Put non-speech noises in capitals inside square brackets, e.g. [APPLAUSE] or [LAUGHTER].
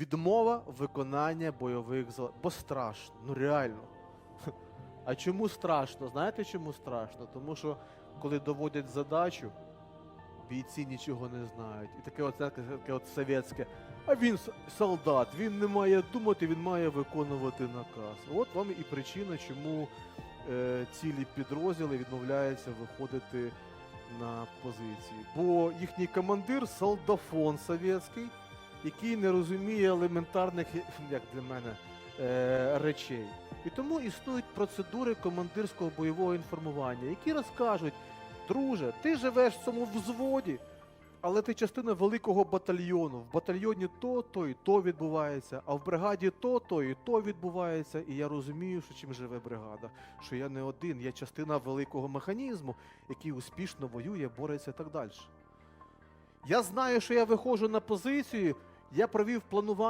Відмова виконання бойових зал... Бо страшно, ну реально. А чому страшно? Знаєте чому страшно? Тому що коли доводять задачу, бійці нічого не знають. І таке от, таке от совєтське. А він солдат, він не має думати, він має виконувати наказ. От вам і причина, чому е, цілі підрозділи відмовляються виходити на позиції. Бо їхній командир солдафон совєтський, який не розуміє елементарних, [LAUGHS] як для мене, е, речей. І тому існують процедури командирського бойового інформування, які розкажуть, друже, ти живеш в цьому взводі, але ти частина великого батальйону. В батальйоні то, то і то відбувається, а в бригаді то, то і то відбувається. І я розумію, що чим живе бригада, що я не один, я частина великого механізму, який успішно воює, бореться і так далі. Я знаю, що я виходжу на позицію, я провів планування.